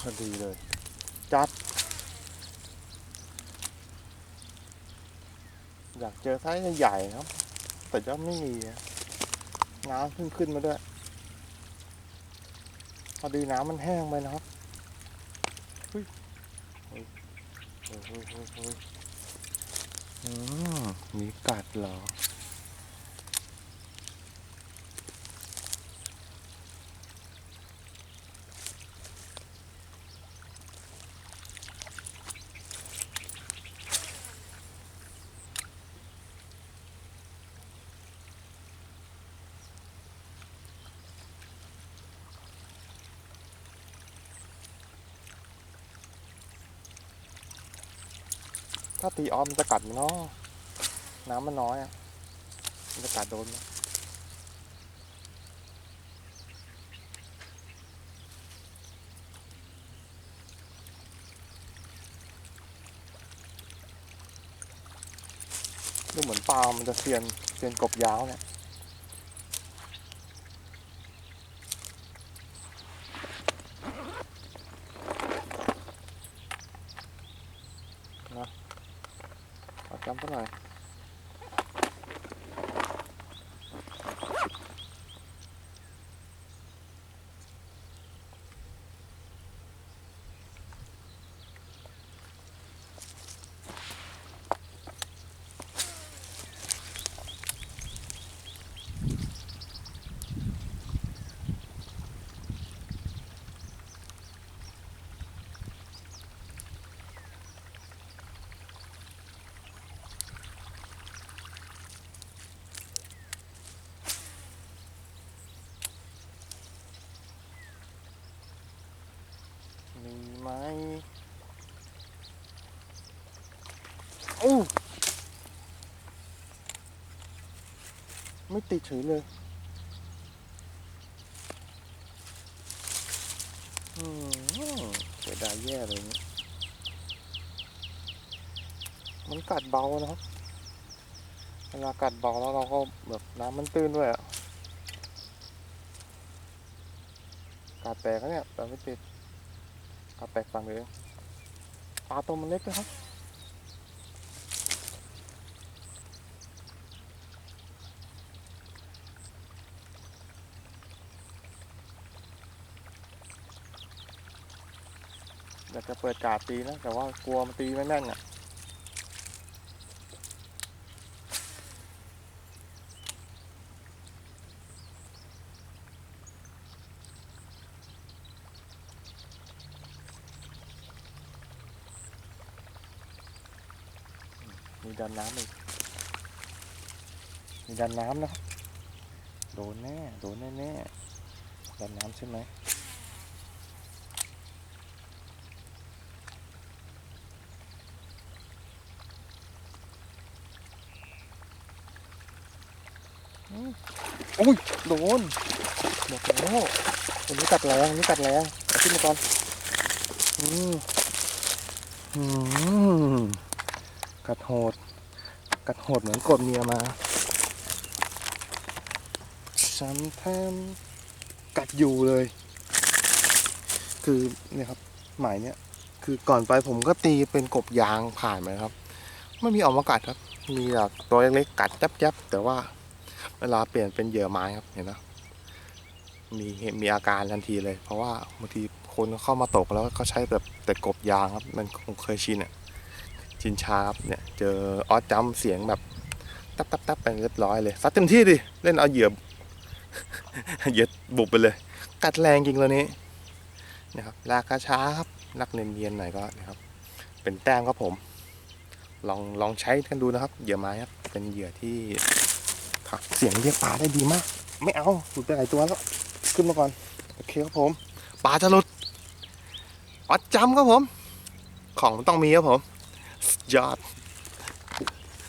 พอดีเลยจัด อยากเจอไซส์ใหญ่ครับ แต่ก็ไม่มีน้ำเพิ่งขึ้นมาด้วย พอดีน้ำมันแห้งไปนะครับเฮ้ยเฮ้ยเฮ้ยเฮ้ยเฮ้ยเฮ้ยอืมมีกัดเหรอ ถ้าตีออมจะกัดมันเนาะน้ำมันน้อยอะมันจะกัดโดนไหมดูเหมือนปลามันจะเซียนเซียนกบยาวเนี่ย ขอจ ไหมโอ้ไม่ติดเฉยเลยอืมเสียดายแย่เลยเนี่ยมันกัดเบานะครับเวลากัดเบาแล้วเราก็แบบน้ำมันตื้นด้วยอะกัดแตกแล้วเนี่ยแต่ไม่ติด กับแตะตังเลยปลาตัวมันเล็กนะครับอยากจะเปิดกาดตีนะ แต่ว่ากลัวมันตีไม่แม่นอะ มีดันน้ำอีก มีดันน้ำนะครับ โดนแน่ โดนแน่แน่ดันน้ำใช่ไหมโอ้ย โดนหมดแล้วอันนี้กัดแรงอันนี้กัดแรงขึ้นมาก่อน อืมอืม กัดโหด กัดโหดเหมือนกดเมียมา ฉันแทมกัดอยู่เลย คือเนี่ยครับหมายเนี่ยคือก่อนไปผมก็ตีเป็นกบยางผ่านไปครับ ไม่มีออกมากัดครับ มีแต่ตัวเล็กๆกัดยับๆแต่ว่าเวลาเปลี่ยนเป็นเหยื่อไม้ครับเห็นไหมมีมีอาการทันทีเลย เพราะว่าบางทีคนเข้ามาตกแล้วก็ใช้แบบแต่กบยางครับ มันคงเคยชินอะ ชินชารับเนี่ยเจอออสจัมเสียงแบบตับตับตับไปเรียบร้อยเลยซัดเต็มที่ดิ เล่นเอาเหยื่อเหยื่อบุบไปเลย กัดแรงจริงตัวนี้นะครับลากกระช้าครับนักเนียนๆหน่อยก็นะครับ เป็นแต้มครับผม ลองลองใช้กันดูนะครับเหยื่อไม้ครับเป็นเหยื่อที่ครับเสียงเรียกปลาได้ดีมาก ไม่เอาหลุดไปหลายตัวแล้วขึ้นมาก่อนโอเคครับผมปลาจะหลุดออดจำครับผม ของต้องมีครับผม ยอด